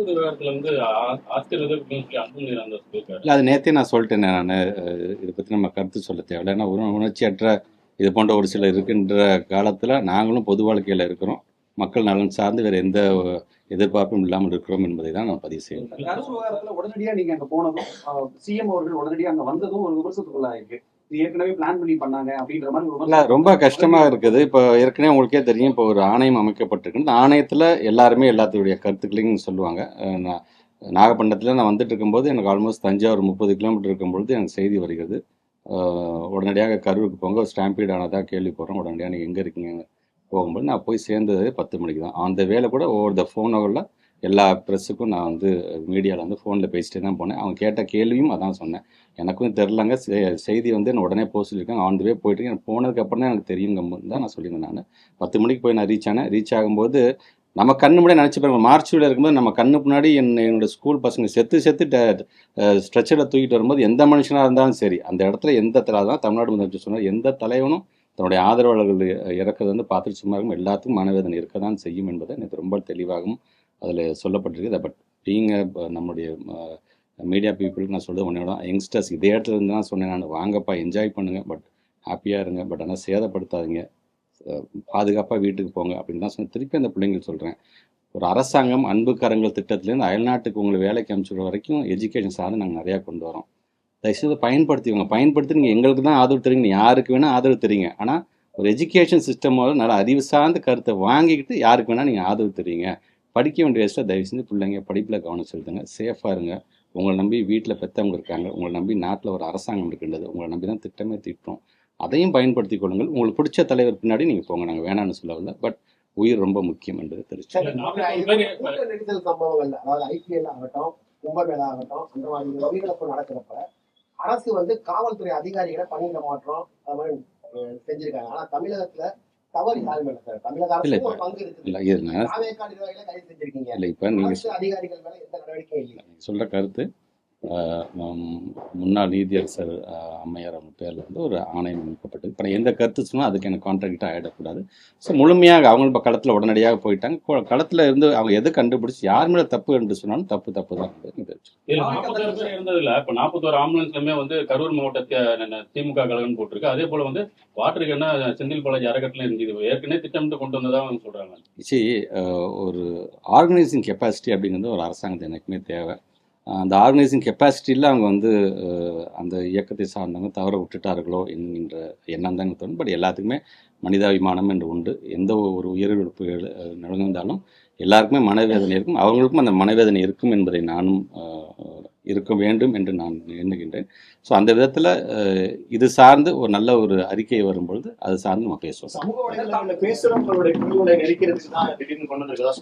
விவகாரத்துல வந்து ஆ- ஆஸ்திரேலியா அன்புமணி ராமதாஸ் சொல்லியிருக்காரு. அது நேற்றே நான் சொல்லிட்டேன் நான் இதை பற்றி நம்ம கருத்து சொல்ல தேவையில்லை. ஏன்னா உண உணர்ச்சியற்ற இது போன்ற ஒரு சிலர் இருக்கின்ற காலத்தில் நாங்களும் பொது வாழ்க்கையில் இருக்கிறோம். மக்கள் நலன் சார்ந்து வேறு எந்த எதிர்பார்ப்பும் இல்லாமல் இருக்கிறோம் என்பதை தான் நான் பதிவு செய்வேன். கரூர் விவகாரத்துல உடனடியா நீங்க அங்க போனதும் சிஎம் அவர்கள் உடனடியா அங்க வந்ததும் ஒரு விமர்சனத்துக்குள்ளாயிருக்கு. ஏற்கனவே பிளான் பண்ணி பண்ணாங்க அப்படின்ற மாதிரி ரொம்ப கஷ்டமாக இருக்குது. இப்போ ஏற்கனவே உங்களுக்கே தெரியும் இப்போ ஒரு ஆணையம் அமைக்கப்பட்டிருக்கு. இந்த ஆணையத்தில் எல்லாருமே எல்லாத்துடைய கருத்துக்களையும் சொல்லுவாங்க. நான் நாகப்பட்டினத்தில் நான் வந்துட்டு இருக்கும்போது எனக்கு ஆல்மோஸ்ட் தஞ்சாவூர் முப்பது கிலோமீட்டர் இருக்கும்பொழுது எனக்கு செய்தி வருகிறது. உடனடியாக கருவுக்கு போங்க. ஒரு ஸ்டாம்பீட் ஆனதாக கேள்விப்படுறோம். உடனடியாக நீங்கள் எங்கே இருக்கீங்க போகும்போது நான் போய் சேர்ந்தது பத்து மணிக்கு தான். அந்த வேலை கூட ஒவ்வொரு த ஃபோனில் எல்லா ப்ரெஸ்ஸுக்கும் நான் வந்து மீடியாவில் வந்து ஃபோனில் பேசிட்டே தான் போனேன். அவங்க கேட்ட கேள்வியும் அதான் சொன்னேன். எனக்கும் தெரிலங்க. செய்தி வந்து என்ன உடனே போக சொல்லியிருக்காங்க ஆன் வே போயிட்டு எனக்கு போனதுக்கப்புறம் தான் எனக்கு தெரியுங்க தான் நான் சொல்லியிருந்தேன் நான். பத்து மணிக்கு போய் நான் ரீச் ஆனேன். ரீச் ஆகும்போது நம்ம கண்ணு முன்னாடி நினச்சி பாருங்க. மார்ச்ல இருக்கும்போது நம்ம கண்ணு முன்னாடி என் என்னோடய ஸ்கூல் பசங்க செத்து செத்து ஸ்ட்ரெச்சரில் தூக்கிட்டு வரும்போது எந்த மனுஷனாக இருந்தாலும் சரி அந்த இடத்துல எந்த தலை தான் தமிழ்நாடு முதலமைச்சர் சொன்னார் எந்த தலைவனும் தன்னுடைய ஆதரவாளர்கள் இறக்கிறது வந்து பார்த்துட்டு சும்மா இருக்கும் எல்லாத்துக்கும் மனவேதனை இருக்க தான் செய்யும் என்பதை எனக்கு ரொம்ப தெளிவாகவும் அதில் சொல்லப்பட்டிருக்கு. பட் பீங்க நம்முடைய மீடியா பீப்புளுக்கு நான் சொல்லுது உன்னோட யங்ஸ்டர்ஸ் இதே இடத்துல இருந்து தான் சொன்னேன் நான். வாங்கப்பா என்ஜாய் பண்ணுங்க பட் ஹாப்பியாக இருங்க பட் ஆனால் சேதப்படுத்தாதீங்க. பாதுகாப்பாக வீட்டுக்கு போங்க அப்படின்னு தான் சொன்னேன். திருப்பி அந்த பிள்ளைங்களுக்கு சொல்கிறேன் ஒரு அரசாங்கம் அன்பு கரங்கள் திட்டத்துலேருந்து அயல்நாட்டுக்கு உங்களை வேலைக்கு அனுப்பிச்சுடுற வரைக்கும் எஜுகேஷன் சார்ந்து நாங்கள் நிறையா கொண்டு வரோம். தயவுசெய்து பயன்படுத்திவங்க பயன்படுத்தி நீங்கள் எங்களுக்கு தான் ஆதரவு தரீங்க யாருக்கு வேணால் ஆதரவு தரீங்க ஆனால் ஒரு எஜுகேஷன் சிஸ்டம் நல்ல அறிவு சார்ந்த கருத்தை வாங்கிக்கிட்டு யாருக்கு வேணால் நீங்கள் ஆதரவு தரீங்க படிக்க வேண்டிய வயசில் தயவு செஞ்சு பிள்ளைங்க படிப்பில் கவனம் செலுத்துங்க. சேஃபாக இருங்க. உங்களை நம்பி வீட்டில் பெற்றவங்க இருக்காங்க. உங்களை நம்பி நாட்டில் ஒரு அரசாங்கம் இருக்கின்றது. உங்களை நம்பி தான் திட்டமே திட்டம் அதையும் பயன்படுத்திக் கொள்ளுங்கள். உங்களுக்கு பிடிச்ச தலைவர் பின்னாடி நீங்கள் போங்க. நாங்கள் வேணாம்னு சொல்லவில்லை பட் உயிர் ரொம்ப முக்கியம் என்பது நெரிசல் சம்பவங்கள்ல அதாவது ஐபிஎல் ஆகட்டும் கும்பமேளா ஆகட்டும் அந்த மாதிரி உயிரிழப்பு நடக்கிறப்ப அரசு வந்து காவல்துறை அதிகாரிகளை பணியிட மாற்றம். செஞ்சிருக்காங்க. ஆனா தமிழகத்துல தவறு யாரு மேல சார்? தமிழக இல்ல, அரசு ஒரு பங்கு இருக்குது. இல்லை இப்போ இல்லை. சொல்கிற கருத்து முன்னாள் நீதியரசர் அம்மையார் அவங்க பேரில் வந்து ஒரு ஆணையம் அமைக்கப்பட்டது. இப்போ எந்த கருத்து சொன்னால் அதுக்கு எனக்கு கான்ட்ராக்டாக ஆகிடக்கூடாது ஸோ முழுமையாக அவங்க களத்தில் உடனடியாக போயிட்டாங்க. களத்துல இருந்து அவங்க எது கண்டுபிடிச்சி யார் மேலே தப்பு என்று சொன்னாலும் தப்பு தப்பு தான் பேர் இருந்ததுல இப்ப நாற்பத்தோரு ஆம்புலன்ஸ்லுமே வந்து கரூர் மாவட்ட திமுக கழகம் போட்டிருக்கு. அதே போல வந்து வாட்டர் கேனா செந்தில் பாலாஜி அறக்கட்டளை இருந்தது. ஏற்கனவே திட்டமிட்டு கொண்டு வந்ததா அவங்க சொல்றாங்க. சி ஒரு ஆர்கனைசிங் கெப்பாசிட்டி அப்படிங்கிறது ஒரு அரசாங்கத்தை எனக்குமே தேவை. அந்த ஆர்கனைசிங் கெப்பாசிட்டியில் அவங்க வந்து அந்த இயக்கத்தை சார்ந்தவங்க தவற விட்டுட்டார்களோ என்கின்ற எண்ணம் தான் தோணும். பட் எல்லாத்துக்குமே மனிதாபிமானம் என்று உண்டு. எந்த ஒரு உயிரிழப்பு நடந்திருந்தாலும் எல்லாருக்குமே மனவேதனை இருக்கும். அவங்களுக்கும் அந்த மனவேதனை இருக்கும் என்பதை நானும் இருக்க வேண்டும் என்று நான் எண்ணுகின்றேன். ஸோ அந்த விதத்தில் இது சார்ந்து ஒரு நல்ல ஒரு அறிக்கை வரும்பொழுது அது சார்ந்து நம்ம பேசுவோம். சமூக வலைதளங்கள்ல குழுவை தான் திடீர்னு கொண்டு வந்திருக்கதா